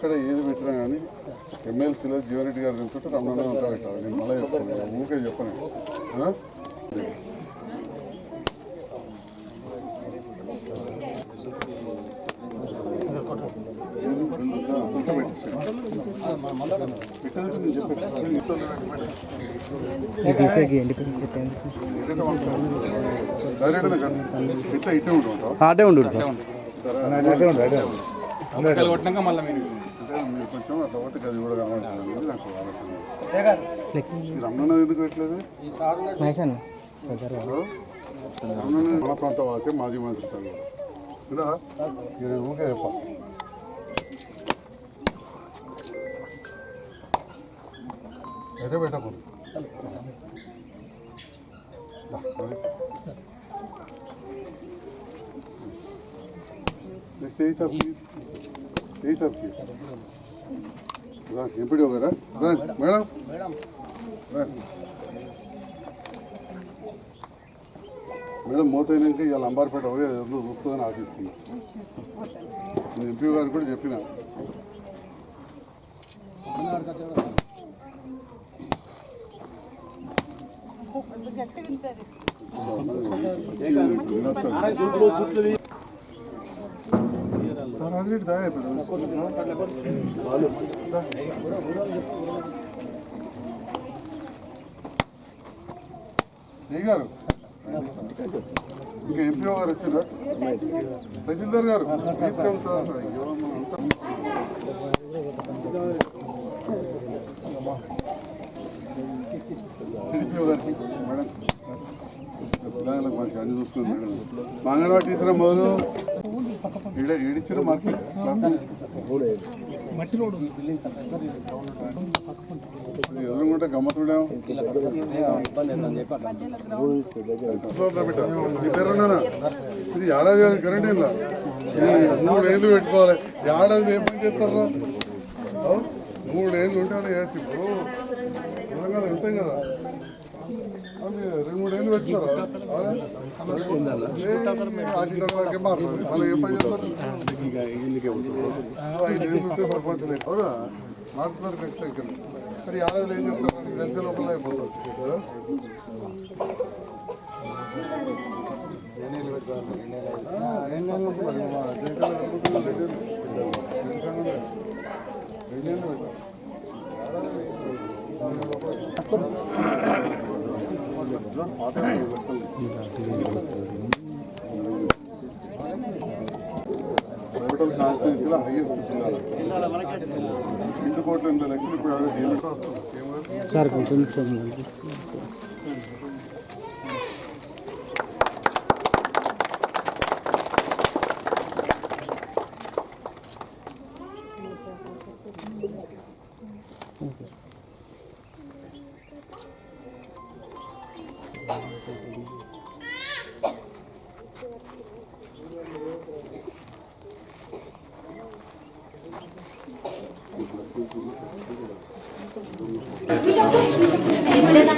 ఎక్కడ ఏది పెట్టినా కానీ ఎమ్మెల్సీలో జీవరెడ్డి గారు తింటుంటే రమణ అంతా పెట్టాలి. నేను మళ్ళీ చెప్తాను ఊరికే చెప్పను. కట్టు. ఇట్లా ఇట్టే ఉంటావు అదే ఉండు కొంచెం పోతే గది కూడా కనబడుతుంది అనేది నాకు ఆలోచన రమణ ఎందుకు పెట్టలేదు? రమణ మన ప్రాంత వాసే మాజీ మంత్రి తను కూడా ఇక్కడ నేను ఊరికే చెప్ప. అయితే పెట్టకూడదు. నెక్స్ట్ ఏ సార్ ప్లీజ్ ఏ సార్ ప్లీజ్ రా ఎంపీడీ గారా రా మేడం రా. మేడం మోతైనాక ఇవాళ అంబార్పేట ఏదో చూస్తుందని ఆశిస్తున్నా నేను ఎంపీ గారికి కూడా చెప్పిన రాజరెడ్డి దా e, ఏ గారు? ఇంకా ఎంపీఓ గారు వచ్చిందా తహసీల్దార్ గారు తీసుకెళ్ళి సిడిపిఓ గారికి మేడం. పిల్లలకు మంచిగా అన్ని చూసుకుంది మేడం. మంగళవారం అంగన్వాడీ టీచర్ మొదలు? ఏడిచ్చారు మాకు. ఎదురుకుంటే గమ్మతుడాం నీ పేరు ఇది ఏడాది ఏడాది కరెంట్ ఇలా మూడేళ్ళు పెట్టుకోవాలి. ఏడాది ఏం పని చేస్తారా? మూడేళ్ళు ఉంటాను ఉంటే ఇప్పుడు ఉంటాయి కదా. రెండు మూడు ఏళ్ళు పెట్టుకోరా సర్పంచ్ మారుతున్నారు కరెక్ట్ ఇక్కడ. మరి ఏడాది ఏం చెప్తారు? తెలిసే లోపల అయిపోతుంది కదా? టోటల్ కాన్స్టిట్యూన్సీలో హైయెస్ట్ జిల్లా కోట్ల లక్షలు ఇప్పుడు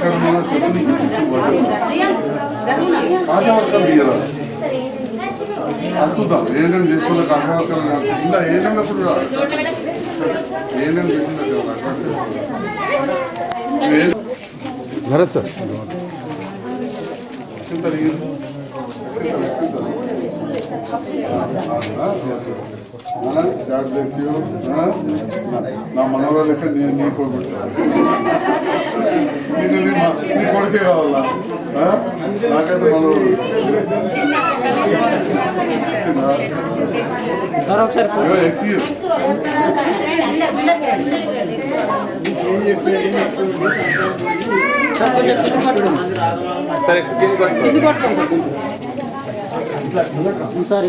స్కీమ్ సార్ కొంచెం ఆశావర్కం తీయరా చూద్దాం ఏమేమి చేసుకున్న ఆశావర్కం ఇంకా ఏమేమి కూడా ఏమేమి చేసిందో భరత్ సార్ నా మనవరాలు ఎక్కడ నేను నీ పోగొట్టాను మ- నీ కొడుకే కావాలా? నాకైతే మనవరు ఎక్స్ ఇయర్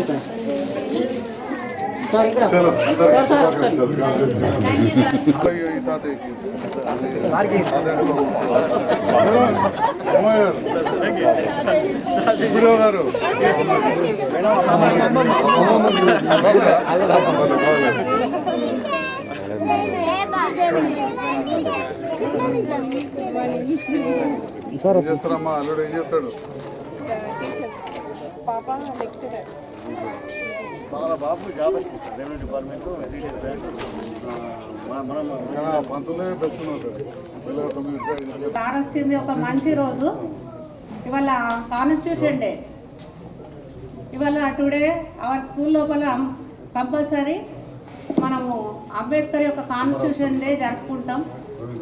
చలో బాబు. అమ్మాయి గారు. చేస్తారమ్మా? అల్లుడు ఏం చేస్తాడు? పాప లెక్చరర్ వాళ్ళ బాబు జాబ్ వచ్చింది రెవెన్యూ డిపార్ట్మెంట్ బ్యాంక్ సార్ వచ్చింది ఒక మంచి రోజు. ఇవాళ కాన్స్టిట్యూషన్ డే. ఇవాళ టుడే అవర్ స్కూల్ లోపల కంపల్సరీ మనము అంబేద్కర్ యొక్క కాన్స్టిట్యూషన్ డే జరుపుకుంటాం.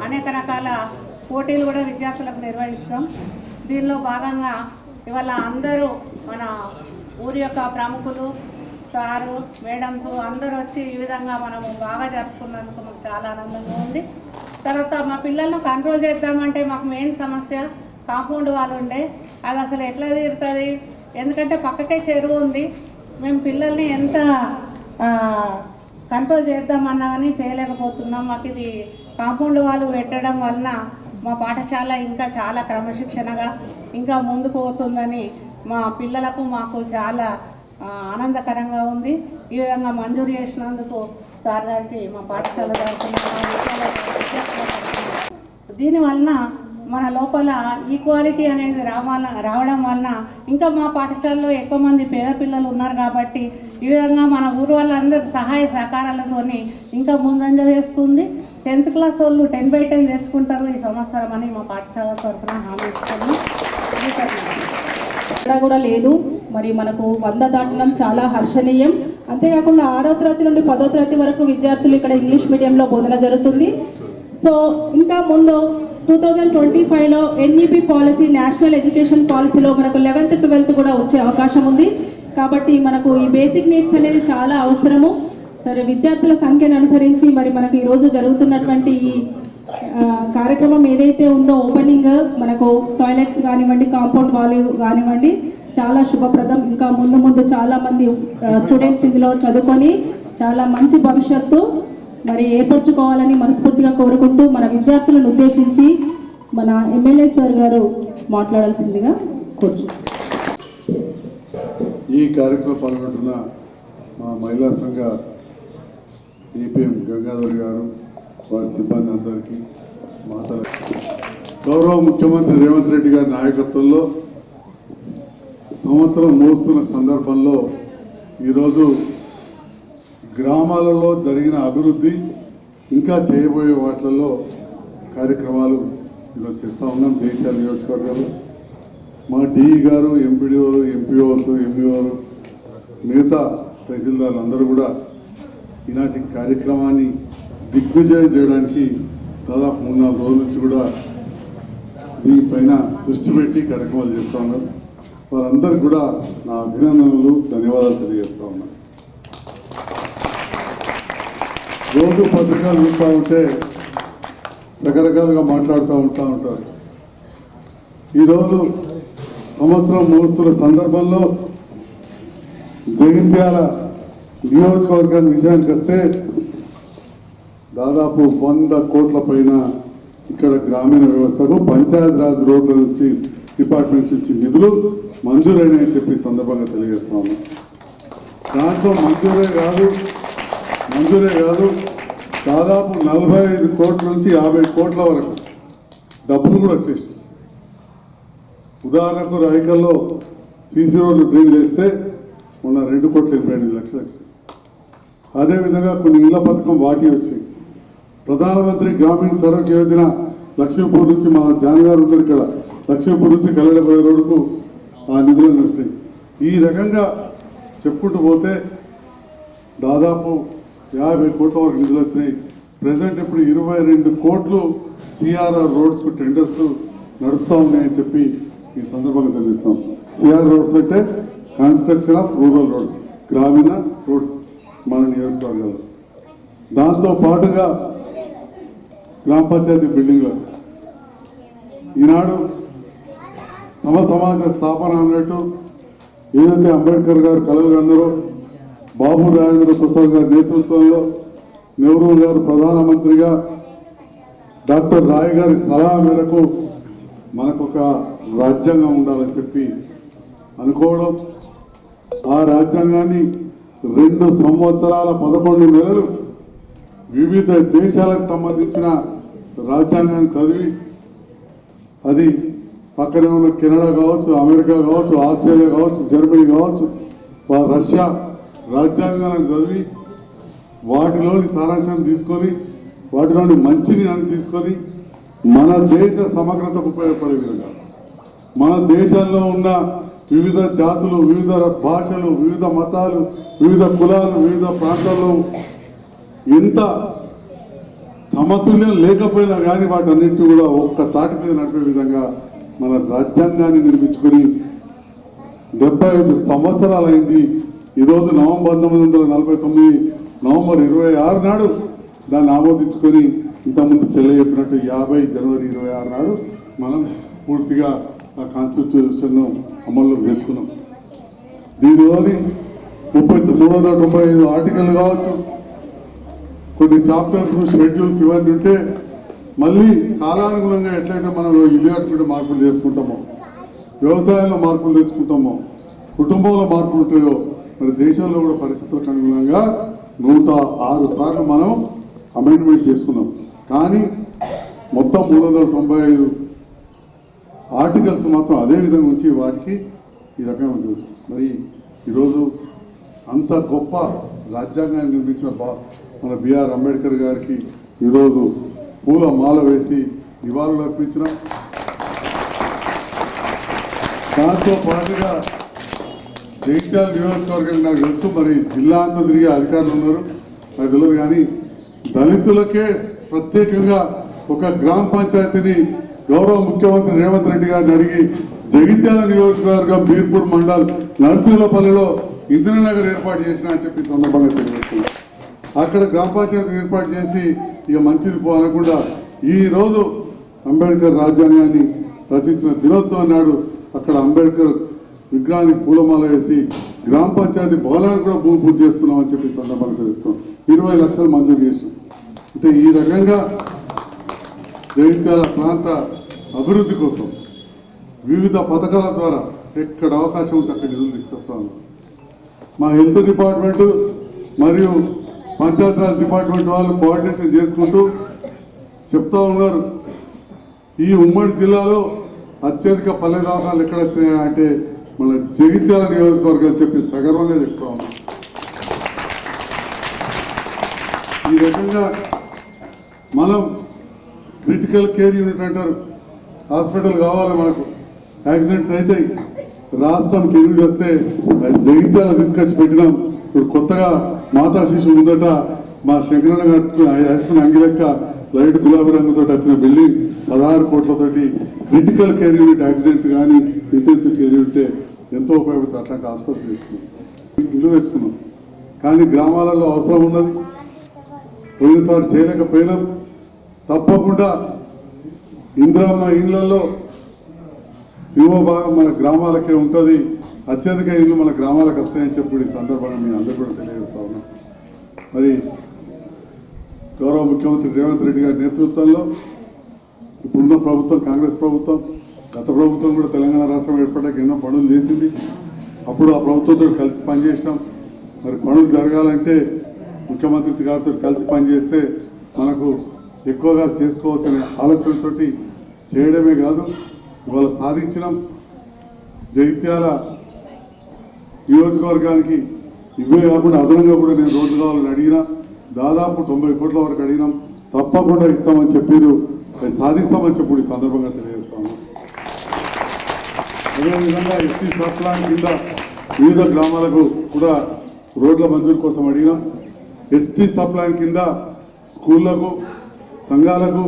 అనేక రకాల పోటీలు కూడా విద్యార్థులకు నిర్వహిస్తాం. దీనిలో భాగంగా ఇవాళ అందరూ మన ఊరి యొక్క ప్రముఖులు సారు మేడమ్స్ అందరూ వచ్చి ఈ విధంగా మనము బాగా జరుపుకున్నందుకు మాకు చాలా ఆనందంగా ఉంది. తర్వాత మా పిల్లలను కంట్రోల్ చేద్దామంటే మాకు మెయిన్ సమస్య కాంపౌండ్ వాళ్ళు ఉండే. అది అసలు ఎట్లా తీరుతుంది? ఎందుకంటే పక్కకే చెరువు ఉంది. మేము పిల్లల్ని ఎంత కంట్రోల్ చేద్దామన్నా కానీ చేయలేకపోతున్నాం. మాకు ఇది కాంపౌండ్ వాళ్ళు పెట్టడం వలన మా పాఠశాల ఇంకా చాలా క్రమశిక్షణగా ఇంకా ముందుకు పోతుందని మా పిల్లలకు మాకు చాలా ఆనందకరంగా ఉంది. ఈ విధంగా మంజూరు చేసినందుకు సార్ గారికి మా పాఠశాల దీనివలన మన లోపల ఈక్వాలిటీ అనేది రావాల రావడం వలన ఇంకా మా పాఠశాలలో ఎక్కువ మంది పేద పిల్లలు ఉన్నారు కాబట్టి ఈ విధంగా మన ఊరు వాళ్ళందరూ సహాయ సహకారాలతోని ఇంకా ముందంజ వేస్తుంది. టెన్త్ క్లాస్ వాళ్ళు టెన్ బై టెన్ తెచ్చుకుంటారు ఈ సంవత్సరం అని మా పాఠశాల తరఫున హామీ ఇస్తున్నాం. ఎక్కడా కూడా లేదు. మరి మనకు వంద దాటడం చాలా హర్షణీయం. అంతేకాకుండా ఆరో తరగతి నుండి పదో తరగతి వరకు విద్యార్థులు ఇక్కడ ఇంగ్లీష్ మీడియంలో బోధన జరుగుతుంది. సో ఇంకా ముందు టూ థౌజండ్ ట్వంటీ ఫైవ్లో ఎన్ఈపి పాలసీ నేషనల్ ఎడ్యుకేషన్ పాలసీలో మనకు లెవెన్త్ ట్వెల్త్ కూడా వచ్చే అవకాశం ఉంది. కాబట్టి మనకు ఈ బేసిక్ నీడ్స్ అనేది చాలా అవసరము. సరే విద్యార్థుల సంఖ్యను అనుసరించి మరి మనకు ఈరోజు జరుగుతున్నటువంటి ఈ కార్యక్రమం ఏదైతే ఉందో ఓపెనింగ్ మనకు టాయిలెట్స్ కానివ్వండి కాంపౌండ్ వాల్ కానివ్వండి చాలా శుభప్రదం. ఇంకా ముందు ముందు చాలా మంది స్టూడెంట్స్ ఇందులో చదువుకొని చాలా మంచి భవిష్యత్తు మరి ఏర్పరచుకోవాలని మనస్ఫూర్తిగా కోరుకుంటూ మన విద్యార్థులను ఉద్దేశించి మన ఎమ్మెల్యే సార్ గారు మాట్లాడాల్సిందిగా కోరుచున్నాం ఈ కార్యక్రమం పాల్గొంటున్న మా మహిళా సంఘ ఏపీఎం గంగాధర్ గారు వారి సిబ్బంది అందరికీ మాతల గౌరవ ముఖ్యమంత్రి రేవంత్ రెడ్డి గారి నాయకత్వంలో సంవత్సరం మోస్తున్న సందర్భంలో ఈరోజు గ్రామాలలో జరిగిన అభివృద్ధి ఇంకా చేయబోయే వాటిలలో కార్యక్రమాలు ఈరోజు చేస్తూ ఉన్నాం. జైత్యాల నియోజకవర్గాలు. మా డిఈ గారు ఎంపీడీఓలు ఎంపీఓస్ ఎంఈఓలు మిగతా తహసీల్దార్లు అందరూ కూడా ఈనాటి కార్యక్రమాన్ని దిగ్విజయం చేయడానికి దాదాపు మూడు నాలుగు రోజుల నుంచి కూడా దీనిపైన దృష్టి పెట్టి కార్యక్రమాలు చేస్తూ ఉన్నారు. వారందరికీ కూడా నా అభినందనలు ధన్యవాదాలు తెలియజేస్తూ ఉన్నాను రోజు పత్రికలు చూస్తూ ఉంటే రకరకాలుగా మాట్లాడుతూ ఉంటా ఉంటారు. ఈరోజు సంవత్సరం ముగుస్తున్న సందర్భంలో జగిత్యాల నియోజకవర్గాన్ని విషయానికి వస్తే దాదాపు వంద కోట్ల పైన ఇక్కడ గ్రామీణ వ్యవస్థకు పంచాయత్ రాజ్ రోడ్ల నుంచి డిపార్ట్మెంట్ నుంచి నిధులు మంజూరైనాయని చెప్పి సందర్భంగా తెలియజేస్తా ఉన్నాం. దాంట్లో మంజూరే కాదు మంజూరే కాదు దాదాపు నలభై ఐదు కోట్ల నుంచి యాభై కోట్ల వరకు డబ్బులు కూడా వచ్చేసి ఉదాహరణకు రాయకల్లో సీసీ రోడ్లు డ్రీల్ వేస్తే మొన్న రెండు కోట్ల ఎనభై ఎనిమిది లక్షలు వచ్చింది అదేవిధంగా కొన్ని ఇళ్ళ పథకం వాటి వచ్చాయి. ప్రధానమంత్రి గ్రామీణ సడక్ యోజన లక్ష్మీపూర్ నుంచి మా జానగారు ఉన్నారు ఇక్కడ లక్ష్మీపూర్ నుంచి కల్లడపోయే రోడ్డుకు ఆ నిధులను వస్తాయి ఈ రకంగా చెప్పుకుంటూ పోతే దాదాపు యాభై కోట్ల వరకు నిధులు వచ్చినాయి. ప్రజెంట్ ఇప్పుడు ఇరవై రెండు కోట్లు సిఆర్ఆర్ రోడ్స్కు టెండర్స్ నడుస్తూ ఉన్నాయని చెప్పి ఈ సందర్భంగా తెలుస్తాం సిఆర్ రోడ్స్ అంటే కన్స్ట్రక్షన్ ఆఫ్ రూరల్ రోడ్స్ గ్రామీణ రోడ్స్ మన నియోజకవర్గాలు దాంతో పాటుగా గ్రామ పంచాయతీ బిల్డింగ్లో ఈనాడు సమ సమాజ స్థాపన అన్నట్టు ఏదైతే అంబేద్కర్ గారు కలలు అందరూ బాబు రాజేంద్ర ప్రసాద్ గారి నేతృత్వంలో నెహ్రూ గారు ప్రధానమంత్రిగా డాక్టర్ రాయ్ గారి సలహా మేరకు మనకు ఒక రాజ్యాంగం ఉండాలని చెప్పి అనుకోవడం ఆ రాజ్యాంగాన్ని రెండు సంవత్సరాల పదకొండు నెలలు వివిధ దేశాలకు సంబంధించిన రాజ్యాంగాన్ని చదివి అది పక్కనే ఉన్న కెనడా కావచ్చు అమెరికా కావచ్చు ఆస్ట్రేలియా కావచ్చు జర్మనీ కావచ్చు రష్యా రాజ్యాంగాలను చదివి వాటిలోని సారాంశాన్ని తీసుకొని వాటిలోని మంచిని అని తీసుకొని మన దేశ సమగ్రతకు ఉపయోగపడే విధంగా మన దేశంలో ఉన్న వివిధ జాతులు వివిధ భాషలు వివిధ మతాలు వివిధ కులాలు వివిధ ప్రాంతాల్లో ఎంత సమతుల్యం లేకపోయినా కానీ వాటన్నిటిని కూడా ఒక్క తాటి మీద నడిపే విధంగా మన రాజ్యాంగాన్ని నిర్మించుకొని డెబ్బై ఐదు సంవత్సరాలైంది ఈరోజు నవంబర్ పంతొమ్మిది వందల నలభై తొమ్మిది నవంబర్ ఇరవై ఆరు నాడు దాన్ని ఆమోదించుకొని ఇంతకుముందు చెల్లె చెప్పినట్టు యాభై జనవరి ఇరవై ఆరు నాడు మనం పూర్తిగా ఆ కాన్స్టిట్యూషన్ను అమల్లోకి తెచ్చుకున్నాం. దీనిలోని ముప్పై మూడు వందల తొంభై ఐదు ఆర్టికల్ కావచ్చు కొన్ని చాప్టర్స్ షెడ్యూల్స్ ఇవన్నీ ఉంటే మళ్ళీ కాలానుగుణంగా ఎట్లయితే మనం ఇల్లు కట్టుకుంటే మార్పులు చేసుకుంటామో వ్యవసాయంలో మార్పులు తెచ్చుకుంటామో కుటుంబంలో మార్పులు ఉంటాయో మరి దేశంలో కూడా పరిస్థితులకు అనుగుణంగా నూట ఆరు సార్లు మనం అమెండ్మెంట్ చేసుకున్నాం. కానీ మొత్తం మూడు వందల తొంభై ఐదు ఆర్టికల్స్ మాత్రం అదే విధంగా ఉంచి వాటికి ఈ రకంగా చూసి మరి ఈరోజు అంత గొప్ప రాజ్యాంగాన్ని నిర్మించిన బా మన బిఆర్ అంబేద్కర్ గారికి ఈరోజు పూల మాల వేసి నివాళులు అర్పించిన. దాంతో పాటుగా జగిత్యాల నియోజకవర్గం నాకు తెలుసు మరి జిల్లా అంతా తిరిగే అధికారులు ఉన్నారు. నాకు తెలియదు కానీ దళితులకే ప్రత్యేకంగా ఒక గ్రామ పంచాయతీని గౌరవ ముఖ్యమంత్రి రేవంత్ రెడ్డి గారిని అడిగి జగిత్యాల నియోజకవర్గం బీర్పూర్ మండల్ నరసింహపల్లిలో ఇందిరానగర్ ఏర్పాటు చేసిన అని చెప్పి సందర్భంగా తెలియజేస్తున్నాను అక్కడ గ్రామ పంచాయతీ ఏర్పాటు చేసి ఇక మంచిది పో అనకుండా ఈ రోజు అంబేద్కర్ రాజ్యాంగాన్ని రచించిన దినోత్సవం నాడు అక్కడ అంబేద్కర్ విగ్రహానికి పూలమాల వేసి గ్రామ పంచాయతీ భవనానికి కూడా భూమి పూజ చేస్తున్నాం అని చెప్పి సందర్భంగా తెలుస్తాం. ఇరవై లక్షలు మంజూరు చేసాం అంటే ఈ రకంగా జగిత్యాల ప్రాంత అభివృద్ధి కోసం వివిధ పథకాల ద్వారా ఎక్కడ అవకాశం ఉంటే అక్కడ నిధులు తీసుకొస్తా ఉన్నాం. మా హెల్త్ డిపార్ట్మెంట్ మరియు పంచాయతీరాజ్ డిపార్ట్మెంట్ వాళ్ళు కోఆర్డినేషన్ చేసుకుంటూ చెప్తా ఉన్నారు. ఈ ఉమ్మడి జిల్లాలో అత్యధిక పల్లె దవాఖాలు ఎక్కడ వచ్చినాయా అంటే మన జగిత్యాల నియోజకవర్గాలు చెప్పి సగర్వంగా చెప్తా ఉన్నాం. ఈ రకంగా మనం క్రిటికల్ కేర్ యూనిట్ అంటారు. హాస్పిటల్ కావాలి మనకు. యాక్సిడెంట్స్ అవుతాయి రాష్ట్రంకి ఎనిమిది వస్తే అది జగిత్యాల తీసుకొచ్చి పెట్టినాం. ఇప్పుడు కొత్తగా మాతా శిశు ముందట మా శంకరణ గారు వేసుకున్న అంగిలెక్క లైట్ గులాబీ రంగుతో వచ్చిన బిల్డింగ్ పదహారు కోట్లతోటి క్రిటికల్ కేర్ యూనిట్ యాక్సిడెంట్ కానీ ఇంటెన్సివ్ కేర్ యూనిట్ ఎంతో ఉపయోగపడుతుంది. అట్లాంటి ఆసుపత్రి తెచ్చుకున్నాం. ఇల్లు తెచ్చుకున్నాం. కానీ గ్రామాలలో అవసరం ఉన్నది. పోయినసారి చేయలేకపోయినాం. తప్పకుండా ఇందిరామ్మ ఇళ్ళలో సింహభాగం మన గ్రామాలకే ఉంటుంది. అత్యధిక ఇల్లు మన గ్రామాలకు వస్తాయని చెప్పి ఈ సందర్భంగా మేము అందరూ కూడా తెలియజేస్తా ఉన్నాం. మరి గౌరవ ముఖ్యమంత్రి రేవంత్ రెడ్డి గారి నేతృత్వంలో ఇప్పుడున్న ప్రభుత్వం కాంగ్రెస్ ప్రభుత్వం గత ప్రభుత్వం కూడా తెలంగాణ రాష్ట్రం ఏర్పడ్డాక ఎన్నో పనులు చేసింది. అప్పుడు ఆ ప్రభుత్వంతో కలిసి పనిచేసాం మరి పనులు జరగాలంటే ముఖ్యమంత్రి గారితో కలిసి పనిచేస్తే మనకు ఎక్కువగా చేసుకోవచ్చనే ఆలోచనతోటి చేయడమే కాదు. ఇవాళ సాధించినాం జగిత్యాల నియోజకవర్గానికి ఇవే కాకుండా అదనంగా కూడా నేను రోడ్లు కావాలని అడిగినా దాదాపు తొంభై కోట్ల వరకు అడిగినాం. తప్పకుండా ఇస్తామని చెప్పారు అది సాధిస్తామని చెప్పి ఈ సందర్భంగా తెలియజేస్తాము అదేవిధంగా ఎస్సీ సప్లాన్ కింద వివిధ గ్రామాలకు కూడా రోడ్ల మంజూరు కోసం అడిగినాం. ఎస్టీ సప్లాన్ కింద స్కూళ్ళకు సంఘాలకు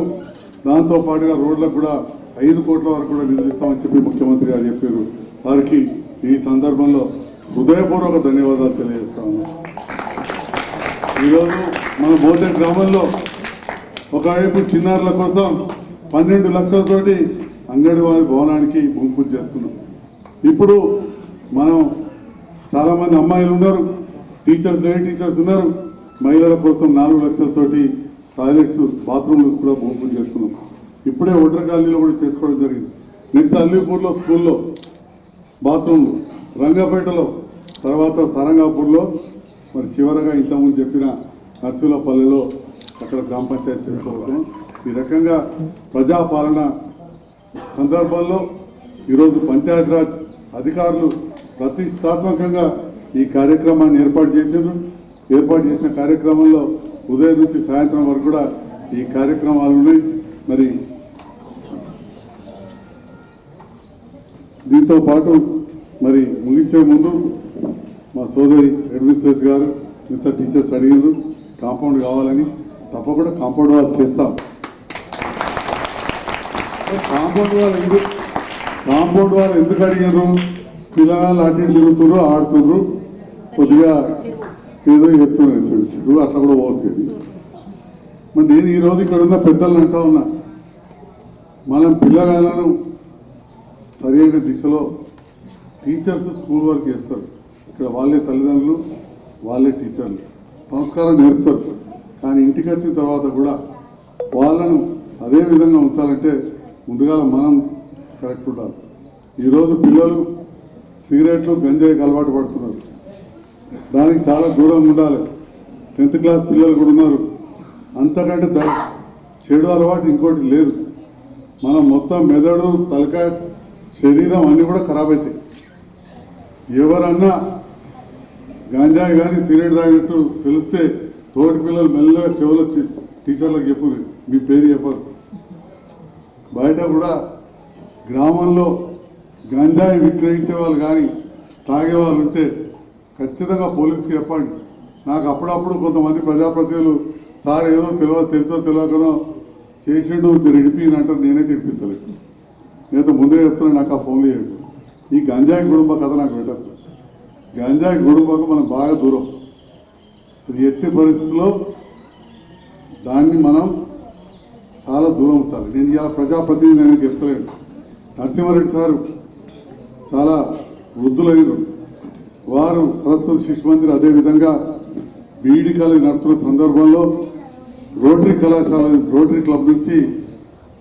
దాంతో పాటుగా రోడ్లకు కూడా ఐదు కోట్ల వరకు కూడా నిధులిస్తామని చెప్పి ముఖ్యమంత్రి గారు చెప్పారు. వారికి ఈ సందర్భంలో హృదయపూర్వక ధన్యవాదాలు తెలియజేస్తాను ఈరోజు మన బోధన గ్రామంలో ఒకవైపు చిన్నారుల కోసం పన్నెండు లక్షలతోటి అంగన్వాడీ భవనానికి భూమి పూజ చేసుకున్నాం. ఇప్పుడు మనం చాలామంది అమ్మాయిలు ఉన్నారు టీచర్స్ లేని టీచర్స్ ఉన్నారు. మహిళల కోసం నాలుగు లక్షలతోటి టాయిలెట్స్ బాత్రూమ్లు కూడా భూమి పూజ చేసుకున్నాం. ఇప్పుడే ఒడ్ర కాలనీలో కూడా చేసుకోవడం జరిగింది. నెక్స్ట్ అల్లీపూర్లో స్కూల్లో బాత్రూమ్లు రంగపేటలో తర్వాత సరంగాపూర్లో మరి చివరగా ఇంతకుముందు చెప్పిన నర్సులపల్లిలో అక్కడ గ్రామ పంచాయతీ చేసుకోబోతున్నాం. ఈ రకంగా ప్రజాపాలన సందర్భంలో ఈరోజు పంచాయతీరాజ్ అధికారులు ప్రతిష్టాత్మకంగా ఈ కార్యక్రమాన్ని ఏర్పాటు చేశారు. ఏర్పాటు చేసిన కార్యక్రమంలో ఉదయం నుంచి సాయంత్రం వరకు కూడా ఈ కార్యక్రమాలు ఉన్నాయి. మరి దీంతో పాటు మరి ముగించే ముందు మా సోదరి అడ్మినిస్ట్రేస్ గారు మిగతా టీచర్స్ అడిగారు కాంపౌండ్ కావాలని తప్పకుండా కాంపౌండ్ వాళ్ళు చేస్తాం. కాంపౌండ్ వాళ్ళు ఎందుకు కాంపౌండ్ వాళ్ళు ఎందుకు అడిగారు పిల్లగాళ్ళు అటు ఇటు ఆడుతున్నారు కొద్దిగా ఏదో చెప్తున్నారు చెడు చెడు అట్లా కూడా పోవచ్చు ఇది మరి నేను ఈ రోజు ఇక్కడ ఉన్న పెద్దలను అంటా ఉన్నా మనం పిల్లగాళ్ళను సరైన దిశలో టీచర్స్ స్కూల్ వర్క్ చేస్తారు. ఇక్కడ వాళ్ళే తల్లిదండ్రులు వాళ్ళే టీచర్లు. సంస్కారం నేర్పుతారు. కానీ ఇంటికి వచ్చిన తర్వాత కూడా వాళ్ళను అదే విధంగా ఉంచాలంటే ముందుగా మనం కరెక్ట్ ఉండాలి. ఈరోజు పిల్లలు సిగరెట్లు గంజాయికి అలవాటు పడుతున్నారు. దానికి చాలా దూరంగా ఉండాలి. టెన్త్ క్లాస్ పిల్లలు కూడా ఉన్నారు. అంతకంటే చెడు అలవాటు ఇంకోటి లేదు. మనం మొత్తం మెదడు తలకాయ శరీరం అన్నీ కూడా ఖరాబ్ అవుతాయి ఎవరన్నా గాంజాయి కానీ సిగరెట్ తాగినట్టు తెలిస్తే తోటి పిల్లలు మెల్లగా చెవులు వచ్చి టీచర్లకు చెప్పు మీ పేరు చెప్పరు బయట కూడా గ్రామంలో గంజాయి విక్రయించే వాళ్ళు కానీ తాగే వాళ్ళు ఉంటే ఖచ్చితంగా పోలీసుకి చెప్పండి. నాకు అప్పుడప్పుడు కొంతమంది ప్రజాప్రతినిధులు సార్ ఏదో తెలియదు తెలుసో తెలియకనో చేసిండు తిరిగిపోయినంటారు నేనే తిడిపిస్తలేదు నేనైతే ముందే చెప్తున్నా నాకు ఆ ఫోన్లు చేయండి ఈ గంజాయి గుడుంబ కథ నాకు పెట్టదు గంజాయి గుడుంబకు మనం బాగా దూరం. ఇది ఎట్టి పరిస్థితుల్లో దాన్ని మనం చాలా దూరం ఉంచాలి. నేను ఇలా ప్రజాప్రతినిధి నేను చెప్తలేను. నరసింహారెడ్డి సారు చాలా వృద్ధులైన వారు సరస్వతి శిశు మందిర్ అదేవిధంగా బీఈడి కాలేజ్ నడుపుతున్న సందర్భంలో రోటరీ కళాశాల రోటరీ క్లబ్ నుంచి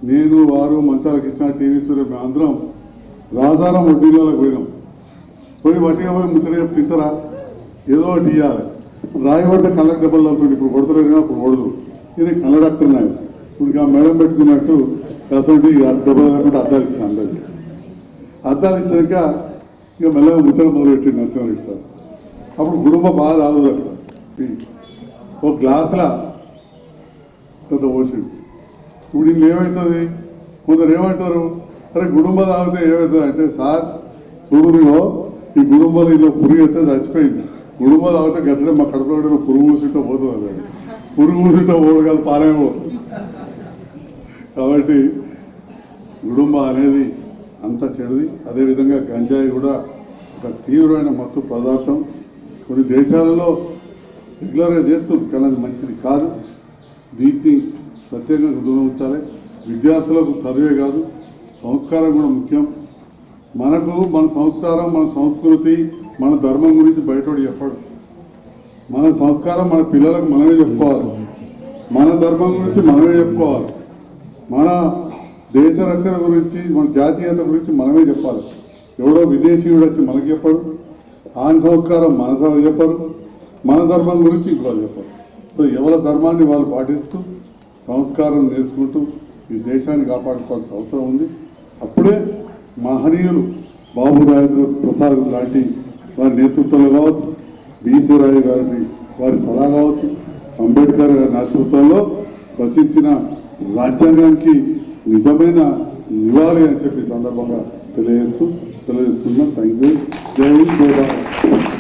నేను వారు మంచాల కృష్ణ టీవీ సూర్య అందరం రాజారాం వడ్డీలోకి పోయినాం. పోయి వడ్డీగా పోయి ముచ్చట తింటారా? ఏదో ఒకటి ఇవ్వాలి రాయి కళ్ళకు దెబ్బలు తగ్గుతుంది ఇప్పుడు కొడతారు కదా ఇప్పుడు కొడదు. ఇది కళ్ళ డాక్టర్ నాయన. ఇప్పుడు ఇక మేడం పెట్టుకున్నట్టు కసంటి దెబ్బలు తగ్గకుండా అద్దాలు ఇచ్చాను అందరికి. అద్దాలు ఇచ్చాక ఇక మెల్లగా ముచ్చట మొదలుపెట్టింది నరసింహారెడ్డి సార్. అప్పుడు కుటుంబం బాగా తాగుదు అక్కడ. ఒక గ్లాసులా పెద్ద పోసింది ఇప్పుడు ఏమవుతుంది కొందరు ఏమంటారు? అరే గుడుంబ తాగితే ఏమవుతుంది? అంటే సార్ చూడులో ఈ గుడుంబలు ఇలా పురుగు అయితే చచ్చిపోయింది. గుడుంబ తాగితే గట్లనే మా కడుపులో ఉండే పురుగు మూసింటో పోతుంది అది పురుగు మూసింటో పోడు కాదు పాలేమో కాబట్టి గుడుంబ అనేది అంత చెడుది అదేవిధంగా గంజాయి కూడా ఒక తీవ్రమైన మత్తు పదార్థం. కొన్ని దేశాలలో రెగ్యులర్గా చేస్తుంది కానీ అది మంచిది కాదు. వీటిని ప్రత్యేకంగా దూరం ఉంచాలి. విద్యార్థులకు చదివే కాదు సంస్కారం కూడా ముఖ్యం. మనకు మన సంస్కారం మన సంస్కృతి మన ధర్మం గురించి బయటోడు చెప్పడు. మన సంస్కారం మన పిల్లలకు మనమే చెప్పుకోవాలి. మన ధర్మం గురించి మనమే చెప్పుకోవాలి. మన దేశ రక్షణ గురించి మన జాతీయత గురించి మనమే చెప్పాలి. ఎవడో విదేశీయుడు వచ్చి మనకి చెప్పడు ఆయన సంస్కారం మన చెప్పరు మన ధర్మం గురించి ఇంకో చెప్పరు. సో ఎవరి ధర్మాన్ని వాళ్ళు పాటిస్తూ సంస్కారం నేర్చుకుంటూ ఈ దేశాన్ని కాపాడుకోవాల్సిన అవసరం ఉంది. అప్పుడే మహనీయులు బాబు రాజేంద్ర ప్రసాద్ లాంటి వారి నేతృత్వంలో కావచ్చు బీసీ రాయ్ గారి వారి సలహా కావచ్చు అంబేద్కర్ గారి నేతృత్వంలో రచించిన రాజ్యాంగానికి నిజమైన నివాళి అని చెప్పి సందర్భంగా తెలియజేస్తూ సెలవు తీసుకుంటున్నాం. థ్యాంక్ యూ జై హింద్ జై భారత్.